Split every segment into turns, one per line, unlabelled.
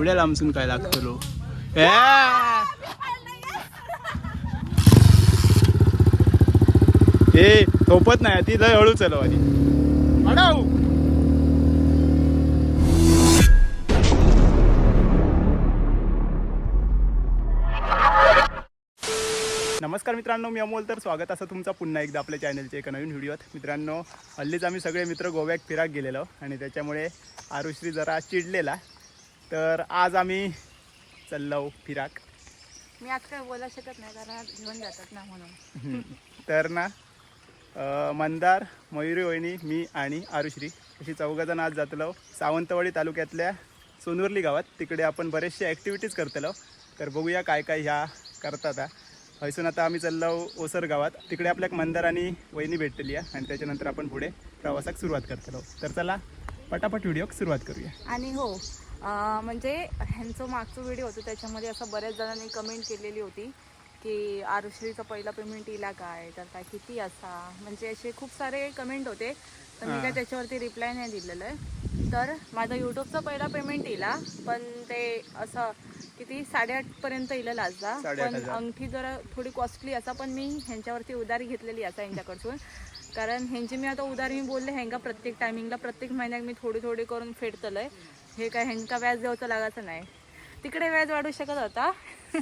एवढ्या लांबसून काय लागतलो ए! ए थोपत नाही ती लय हळू चलव आधी. अडाऊ नमस्कार मित्रांनो मी अमोल तर स्वागत असं तुमचं पुन्हा एकदा आपल्या चॅनलच्या एका नवीन व्हिडिओत मित्रांनो हल्लीच आम्ही सगळे मित्र गोव्यात फिराक गेलेलो आणि त्याच्यामुळे आरुश्री जरा चिडलेला. तर आज आम्ही चाललो फिराक.
मी आज काय बोला शकत नाही कारण घेऊन जातात ना म्हणून.
तर ना अ, मंदार मयुरी वहिनी मी आणि आरुश्री अशी चौघजण आज जातलो सावंतवाडी तालुक्यातल्या सोनुर्ली गावात. तिकडे आपण बरेचसे ॲक्टिव्हिटीज करतलो तर बघूया काय काय ह्या करतात हा. हयसून आता आम्ही चाललो ओसर गावात. तिकडे आपल्याक मंदार आणि वहिनी भेटलेली आहे आणि त्याच्यानंतर आपण पुढे प्रवासाक सुरुवात करतलो तर चला पटापट व्हिडिओक सुरुवात करूया.
आणि हो म्हणजे ह्यांचं मागचं व्हिडिओ होतं त्याच्यामध्ये असं बऱ्याच जणांनी कमेंट केलेली होती की आरुश्रीचं पहिलं पेमेंट येला काय तर काय किती असा. म्हणजे असे खूप सारे कमेंट होते तर मी. काय त्याच्यावरती रिप्लाय नाही दिलेलं आहे. तर माझं यूट्यूबचं पहिला पेमेंट येला पण ते असं किती साडेआठपर्यंत येईल लाजदा
साडेआठ
पण. अंगठी जरा थोडी कॉस्टली असा पण मी ह्यांच्यावरती उधारी घेतलेली असा यांच्याकडसून. कारण ह्यांची मी आता उधारी मी बोलले ह्यांका प्रत्येक टायमिंगला प्रत्येक महिन्यात मी थोडी थोडी करून फेडतलंय. हे काय ह्यांका व्याज द्यायचं लागायचं नाही. तिकडे व्याज वाढू शकत होता.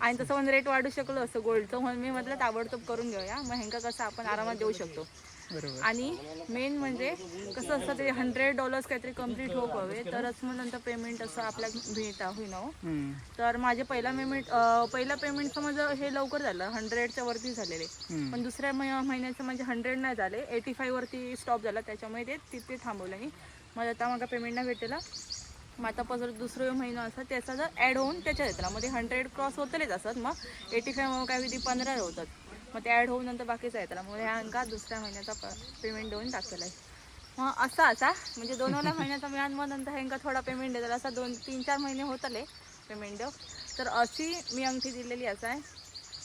आणि तसं पण रेट वाढू शकलो असं गोल्डचं म्हणून मी म्हटलं ताबडतोब करून घेऊया. मग ह्यांका कसं आपण आरामात देऊ शकतो. आणि मेन म्हणजे कसं असतं ते हंड्रेड डॉलर्स काहीतरी कंप्लीट होऊ हवे तरच मग नंतर पेमेंट असं आपल्याला भेटा होईन हो. तर माझे पहिला पेमेंट पहिला पेमेंटचं माझं हे लवकर झालं. हंड्रेडच्या वरती झालेले. पण दुसऱ्या महि- महिन्याचं म्हणजे हंड्रेड नाही झाले. एटी फाय वरती स्टॉप झाला. त्याच्यामुळे ते तिथे थांबवलं आणि मग आता माझा पेमेंट नाही भेटलेला मग आता परत दुसरं महिना असं त्याचा जर ॲड होऊन त्याच्यात येतला मध्ये हंड्रेड क्रॉस होतलेच असत मग एटी फाय काय विधी पंधरा होतात. मग ते ॲड होऊन नंतर बाकीचा येतला मग ह्या अंका दुसऱ्या महिन्याचा पेमेंट देऊन टाकलेला आहे. मग असा असा म्हणजे दोन वाला महिन्याचा मिळान मग नंतर ह्यांका थोडा पेमेंट देतात. असा दोन तीन चार महिने होतले पेमेंट देव तर अशी मी अंगठी दिलेली असं आहे.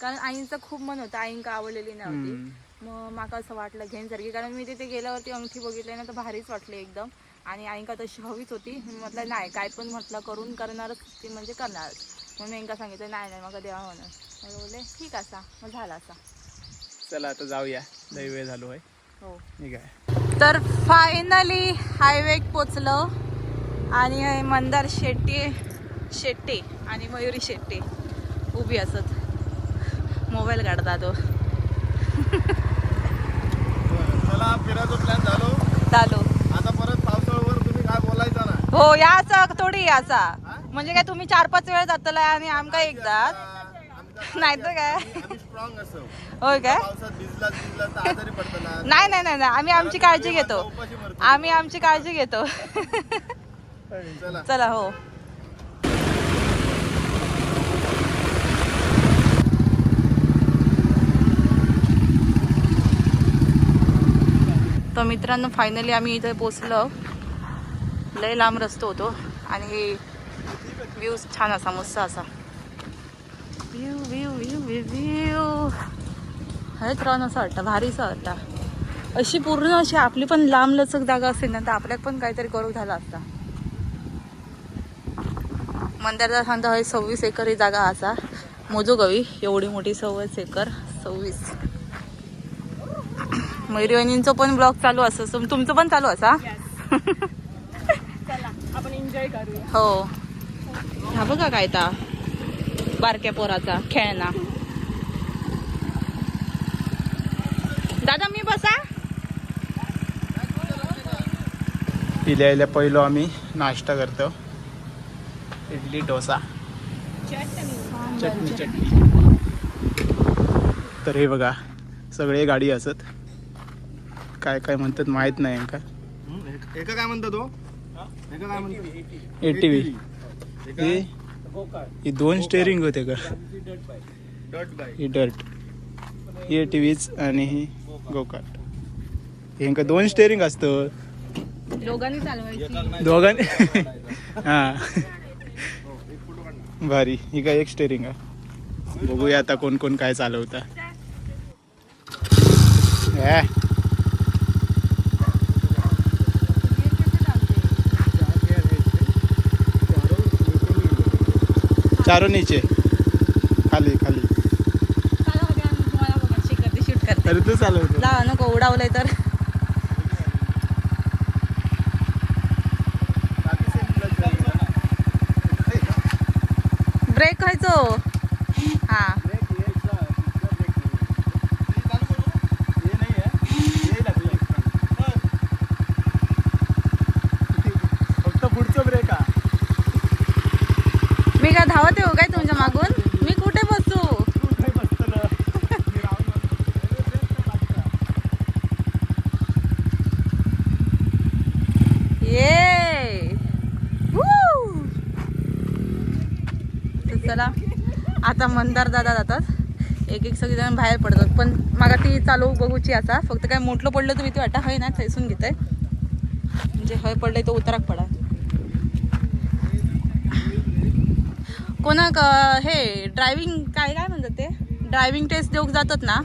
कारण आईंचं खूप मन होतं. आईंका आवडलेली नव्हती. मग माका असं वाटलं घेऊन सारखी कारण मी तिथे गेल्यावरती अंगठी बघितली ना तर भारीच वाटली एकदम. आणि आईंका तशी हवीच होती. मी म्हटलं नाही काय पण म्हटलं करून करणारच ती म्हणजे करणारच. मग मी यांका सांगितलं नाही नाही मग देवा म्हणून. मग बोलले ठीक असा मग झाला असा.
चला आता जाऊया. लय वेळ झालो आहे
हो.
ठीक आहे
तर फायनली हायवे पोचलो आणि मंदार शेट्टी शेट्टे आणि मयुरी शेट्टे उभी असत. मोबाईल काढता तो.
चला फिरायचं प्लॅन झालो
चालू
आता परत पावसाळ्यावर तुम्ही काय बोलायचं ना
हो याचा थोडी याचा. म्हणजे काय तुम्ही चार पाच वेळ जातला आणि आमका एकदा नाही तर काय? होय काय? नाही नाही नाही नाही. आम्ही आमची काळजी घेतो. आम्ही आमची काळजी घेतो.
चला
चला हो. तर मित्रांनो फायनली आम्ही इथे पोचलो लय लांब रस्तो होतो आणि हे व्ह्यू छान असा मस्त असा. View view view view view राहून असं वाटतं भारीचं वाटतं. अशी पूर्ण अशी आपली पण लांब लचक जागा असेल ना तर आपल्याला पण काहीतरी करू झाला असता. मंदिरला सांगता हय सव्वीस एकर ही जागा असा. मोजू गवी एवढी मोठी सव्वीस एकर सव्वीस. मयुरीवाणींचं पण ब्लॉग चालू असं तुमचं पण चालू असा?
आपण एन्जॉय करूया.
हो. हा बघा काय ता बारक्या पोराचा खेळणा. दादा मी बसा.
इल्या इल्या पहिलो आम्ही. नाश्ता करतो. इडली डोसा. चटणी चटणी. तर हे बघा सगळे गाडी असत. काय काय म्हणतात माहीत नाही यांका
एका काय म्हणतो तो? एका काय म्हणतो
ए टी व्ही. हे ही दोन स्टेअरिंग होते का? ही डर्ट ही टी व्हीच आणि ही गोकाट यांका दोन स्टेअरिंग असतं.
दोघांनी चालवायची.
दोघांनी? हा. भारी. ही काय एक स्टेअरिंग आहे. बघूया आता कोण कोण काय चालवता ए, चारो नीचे खाली खाली. अरे तू चालवतो
जा नको उडावलंय तर. ब्रेक व्हायचो हा
फक्त पुढचं ब्रेक हा
मी काय धावत येऊ काय तुमच्या मागून मी कुठे बसू
कुठे बसतलं? मी राहून
ये Woo! तर चला आता मंदार दादा जातात. एक एक सगळीजण बाहेर पडतात. पण मागा ती चालू बघूची आता. फक्त काय मोठलं पडलं तर भीती वाटा हय ना थैसून घेत म्हणजे हय पडलंय तो उतराक पडा. कोणाक हे ड्रायव्हिंग काय काय म्हणतात ते? ड्रायव्हिंग टेस्ट देऊक जातात ना.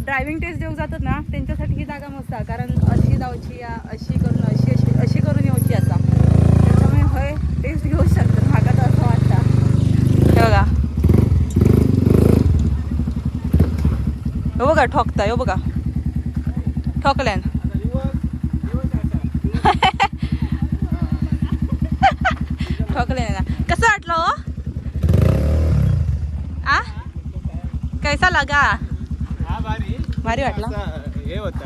ड्रायव्हिंग टेस्ट देऊक जातात ना त्यांच्यासाठी ही जागा मस्त आहे. कारण अशी जाऊची या अशी करून अशी अशी अशी करून येऊची आता. त्याच्यामुळे हय टेस्ट घेऊ शकतात. माका तर असं वाटतं. हे बघा. हो बघा ठोकता हो बघा. ठोकल्यान. ठोकले ना. कसं वाटलं हो? आ? कैसा लगा?
भारी
भारी वाटलं.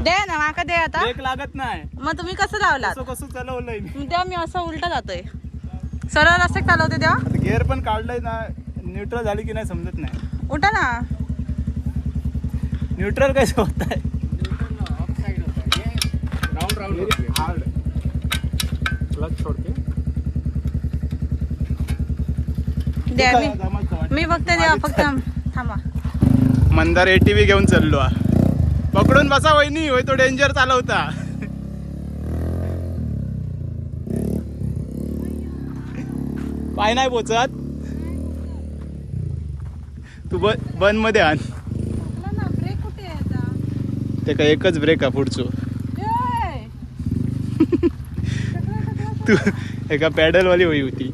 दे ना माका दे आता.
लागत नाही
मग तुम्ही कसं लावलात?
कसं चालवलंय मी
तेव्हा मी असं उलटा जातोय. सरळ रस्ते चालवते तेव्हा?
गिअर पण काढलंय ना न्यूट्रल झाली की नाही समजत नाही.
उठा ना.
न्यूट्रल कसं होत हार्ड क्लच
द्या मी मी फक्त थांबा.
मंदार एटीव्ही घेऊन चाललो हा. पकडून बसा वहिनी होय तो डेंजर चालवता. पाय नाही पोचत. तू ब बनमध्ये आण.
आहे
ते काय एकच ब्रेक आहे पुढचो. तू एका पॅडलवाली होई होती.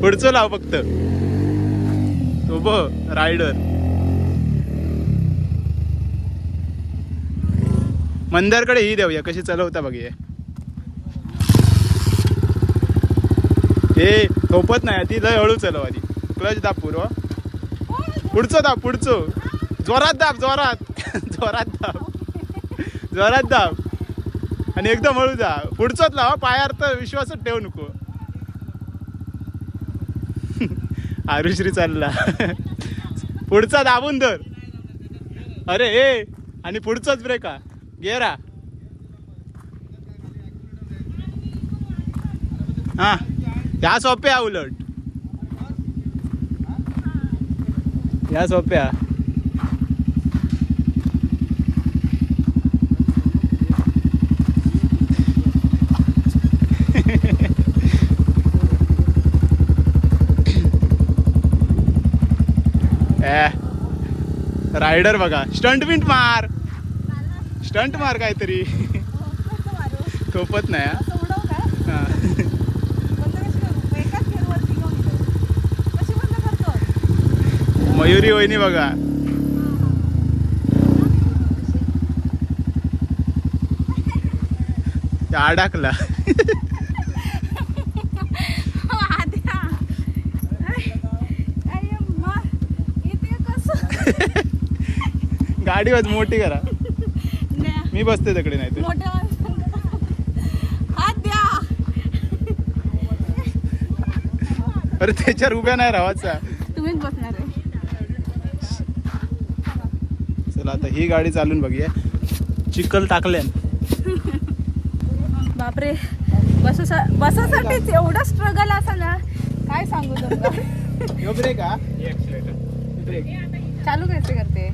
पुढचं लाव फक्त. तो ब रायडर मंदारकडे ही देऊया कशी चालवता बघूया ए थोपत नाही ती लय हळू चालव आधी. क्लच दाब पूर्व. पुढचं दाब पुढचं. जोरात दाब जोरात. जोरात दाब. जोरात दाब. आणि एकदम हळू जा. पुढचंच लाव पायावर तर विश्वासच ठेवू नको. आरुश्री चालला. पुढचा दाबून धर. अरे ए आणि पुढचाच ब्रेक हा गेरा हा. या सोप्या उलट. या सोप्या ए रायडर बघा. स्टंट बिंट मार. स्टंट मार काहीतरी. थोपत नाही मयुरी वहिनी बघा. अडकला गाडी वाज मोठी करा. मी बसते तिकडे नाही
द्या.
अरे त्याच्यावर उभ्या नाही राहायचा
तुम्हीच बसणार आहे.
चला आता ही गाडी चालून बघूया. चिखल टाकल्यान.
बापरे. बसा बसासाठीच एवढं स्ट्रगल असा ना. काय सांगू
यो ब्रेक हा. ब्रेक.
चालू कसे करते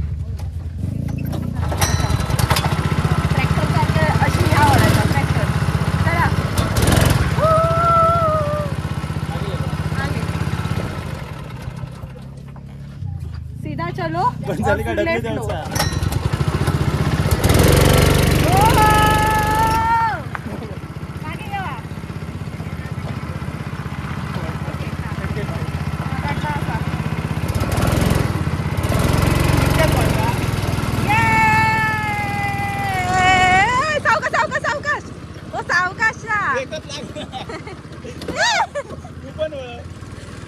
ट्रॅक्टर सारखं अशी ह्या ओढायचा ट्रॅक्टर चला आगे. सीधा चलो
पण झाली का
लो.
द्यायचा
हो! मागे जेवा. ओके, हा.
पण वळ.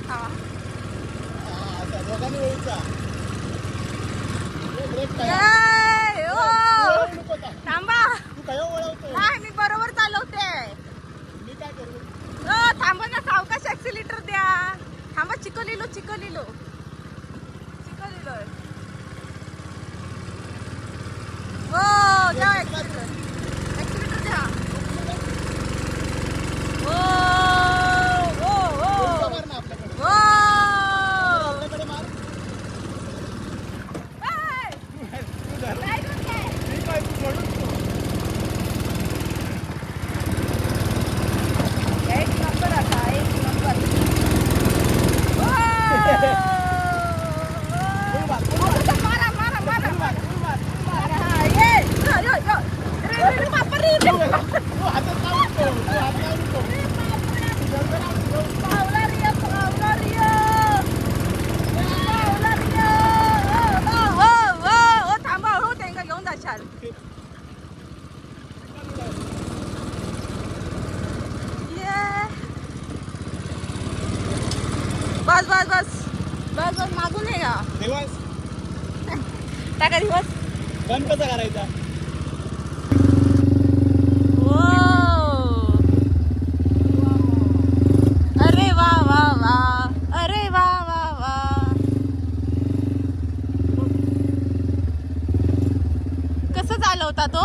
हा
हा, आता दोघांनी वळूचा. ए, ब्रेक काय?
ए, ओ.
वळवू नको आता.
थांबा
तू काय वळवतोय?
नाही मी बरोबर चालवते
मी काय करू
ओ थांबा ना सावकाश ऍक्सिलेटर द्या थांबा चिकोलीलो चिकोलीलो चिकोलीलो ओ द्या ऍक्सिलेटर ऍक्सिलेटर द्या ओ ओ ओ
मार ना आपल्याकडे
ओ
आपल्याकडे मार
ए,
तू धर.
right वर घे.
मी काय तू सोडून तू.
एक नंबर आता एक नंबर ओ! मारा मारा मारा मारा हा, ये. यो, यो, यो. रे, रे, रे, बापा, रे, रे.
तू हातात लावू नको. तू हात लावू नको.
पावला रिया, पावला रिया. पावला रिया. ओ, ओ, ओ, ओ, थांबा हो त्यांना घेऊन जाशाल ये. बस बस बस बस बस मागून ये का
दिवस
टाका दिवस
बंद कसा करायचा
ओ अरे वा वा वा अरे वा वा वा कसं चालवता तो?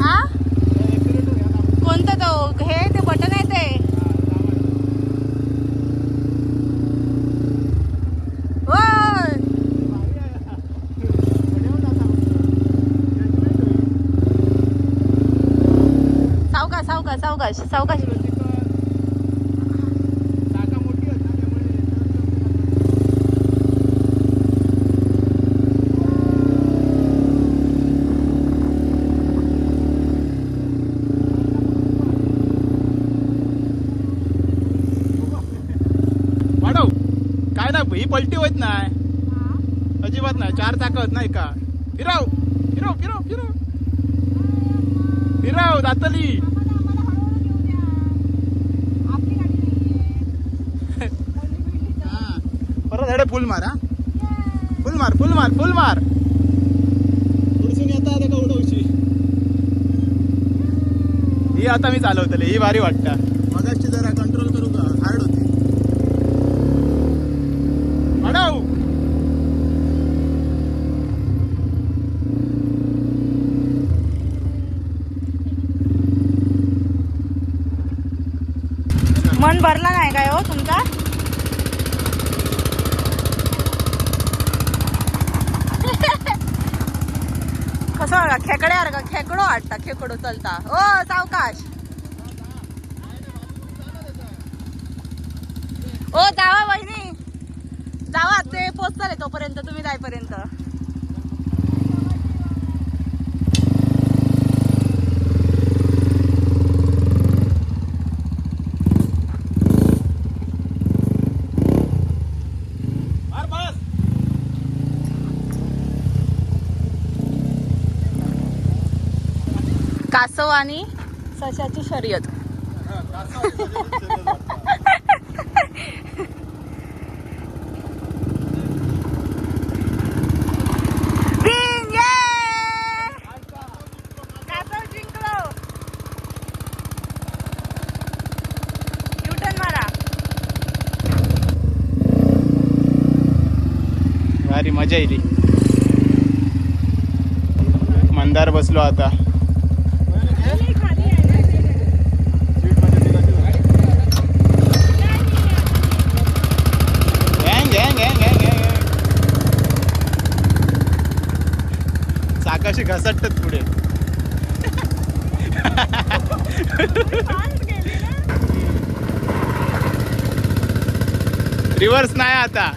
हा कोणतं तो? हे ते बटन आहे ते. सावकाश सावकाश सावकाश सावकाश
वाढव काय ना ही पलटी होत नाही. अजिबात नाही. चार चाकत नाही का? फिरव. फिरव फिरव फिरव. फिरव जातली परत हेडे फुल मार. हा फुल मार फुल मार फुल मार. येता आता का उडवशी ही आता मी चालवतले. ही भारी वाटतं. मगाशी जरा कंट्रोल करू का हार्ड होती वाढव
मन भरला नाही काय हो तुमचा? कसं वाटलं? खेकडे का खेकडो वाटता खेकडो चलता. ओ सावकाश. ओ जावा बहिणी जावा ते पोचतले तोपर्यंत तुम्ही
जायपर्यंत
कासव आणि सशाची शर्यत. Win!
भारी मजा येईल मंदार बसलो आता. चाकाशी घसटत पुढे. रिव्हर्स नाही आता.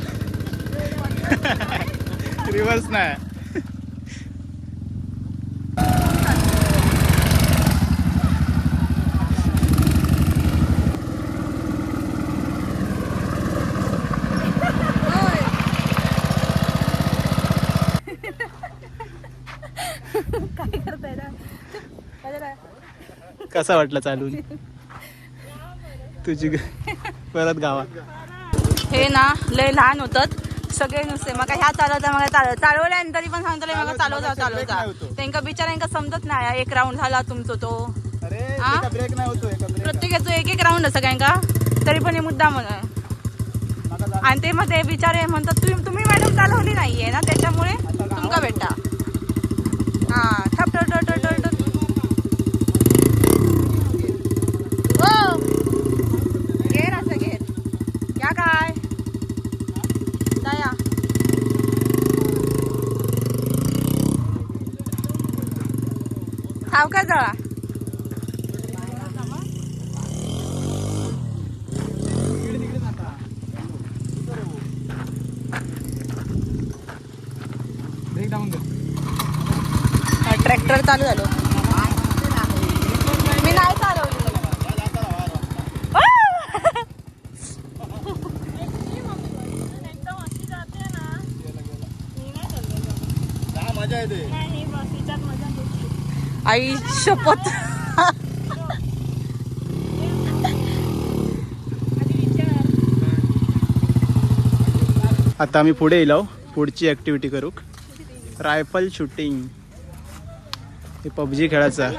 रिव्हर्स नाही
काय करताय ना
कसा वाटला चालून? तुझी परत गावात
हे ना लय लहान होतात. सगळे नुसते. मग ह्या चालवता मग चालव चालवल्यानंतर तरी पण सांगतले मग चालवता चालवता त्यांका बिचाऱ्यांका समजत नाही एक राऊंड झाला तुमचा तो. प्रत्येकाचं एक एक राऊंड सगळ्यांका. तरी पण हे मुद्दा म्हण आणि ते मग ते बिचारे म्हणतात तुम्ही तुम्ही मॅडम चालवली नाहीये ना त्याच्यामुळे तुमका भेटा. हा. जळा
ब्रेक टाकून दे.
ट्रॅक्टर चालू झालो मी नाही चालवली
हा मजा येते
आई शपथ.
आता आम्ही पुढे येलो पुढची ऍक्टिव्हिटी करू. रायफल शूटिंग हे पबजी खेळायचा.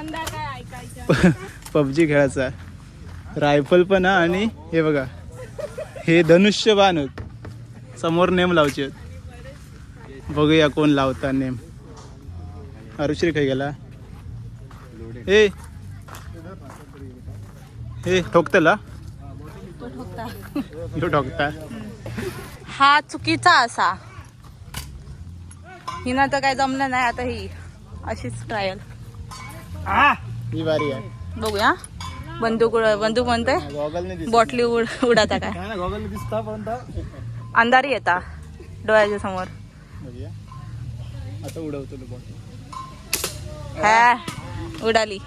पबजी खेळायचा. रायफल पण हा आणि हे बघा. हे धनुष्य बाण होत समोर नेम लावचे बघूया कोण लावता नेम. अरुश्री खाई गेला. हे हे ठोकतला? ठोकता.
हा चुकीचा असा. हिनं तर काय जमलं नाही आता ही. अशीच ट्रायल
ही बारी आहे.
बघूया. बंदूक उड- बंदूक म्हणते. बॉटली उड उडाता काय?
काय ना गॉगल दिसता पण
अंधारी येता डोळ्याच्या समोर.
बघूया. आता उडवतो तो बॉटल.
हा. उडाली.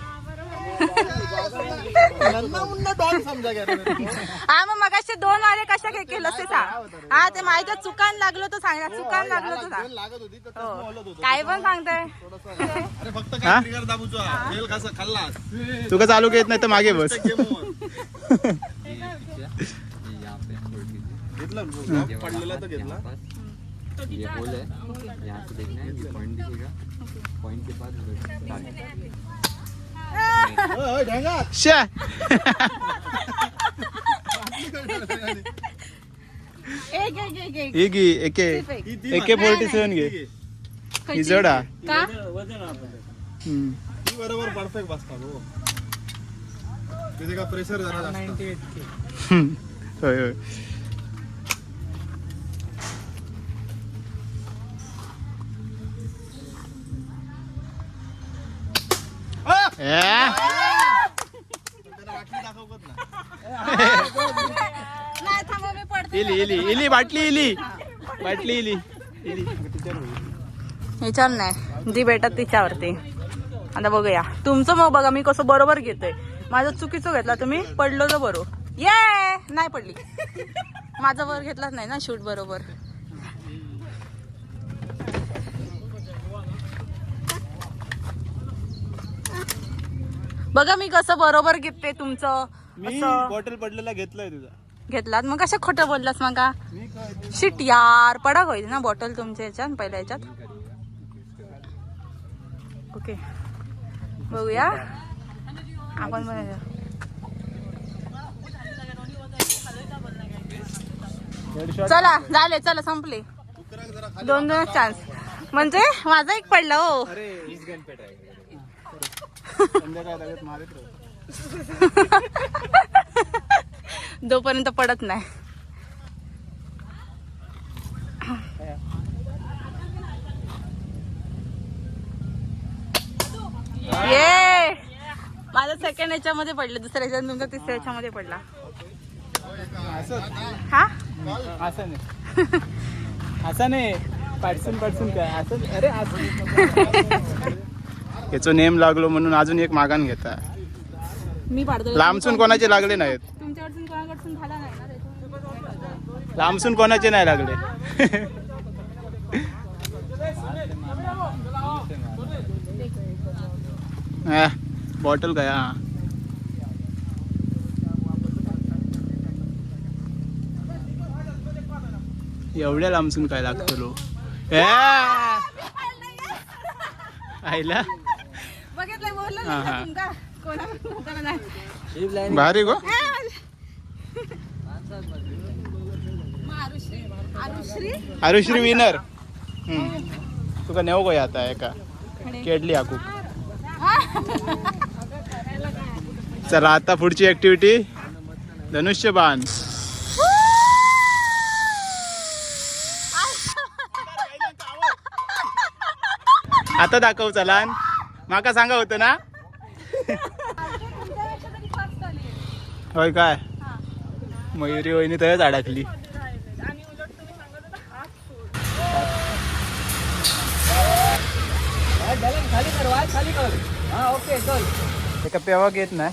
हा मग मगाशी दोन वारे कशा काय केलं ते सांग. हा ते माहिती चुकान लागलो तर सांग. ना चुकान लागलो तर सांग.
लागत होती तर
हो. काय पण सांगताय.
अरे फक्त
हा?
काय ट्रिगर दाबूचा. तेल कसं खाल्लास
तू का चालू घेत नाही तर मागे बस.
पडलेला तर घेतला.
ये होल है यहाँ से देखना है। ये पॉइंट दिखेगा पॉइंट के बाद उधर start।
शा
एक एक एक एक
ही घे एके एके फोर्टी सेवन घे ही जडा।
का?
हम्म.
ती बरोबर परफेक्ट बसतात हो तिथे का प्रेशर जरा जास्त
हम्म. होय होय।
नाही थांबा मी पडते
इली इली इली बाटली इली. बाटली इली. इली
ह्याच्यावर नाही. जी भेटत तिच्यावरती. आता बघूया. तुमचं मग बघा मी कसं बरोबर घेतोय. माझं चुकीचं घेतला तुम्ही पडलो तर बरोबर ये! नाही पडली. माझा वर घेतलाच नाही ना शूट बरोबर. बघा मी कसं बरोबर घेते तुमचं
मी
असं.
बॉटल पडलेला घेतलाय तुझा.
घेतलात? मग कशा खोटं बोललास मग का शिट यार पडा होईल ना बॉटल तुमच्या ह्याच्यात पहिल्या ह्याच्यात ओके बघूया. आपण पण-
हेडशॉट
चला झाले चला संपले. दोन दोन चान्स म्हणजे माझा एक पडला हो.
राहू.
जोपर्यंत पडत नाही. ये! माझा सेकंड याच्यामध्ये पडलं दुसऱ्या ह्याच्यात तुमचा तिसऱ्या ह्याच्यामध्ये पडला. हा?
असं नाही असं नाही पाडसून पाडसून काय? असं अरे असं याचं नेम लागलो म्हणून अजून एक मागान घेता
मी
लांबसून कोणाचे लागले नाहीत? लांबसून कोणाचे नाही लागले? बॉटल गया एवढ्या लांबसून काय लागतो
आयला बोललं
हा, हा.
तुमका नाही.
भारी गो.
आरुश्री
आरुश्री विनर तुका नेऊ गो आता एका. केडली हाकू चला आता पुढची ऍक्टिव्हिटी धनुष्यबाण. आता दाखव चलान. माका सांगा होतं ना? होय काय? मयुरी वहिनी तयच अडकली. एका पेवा घेत नाही.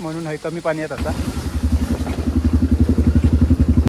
म्हणून हय कमी पाणी येत आता.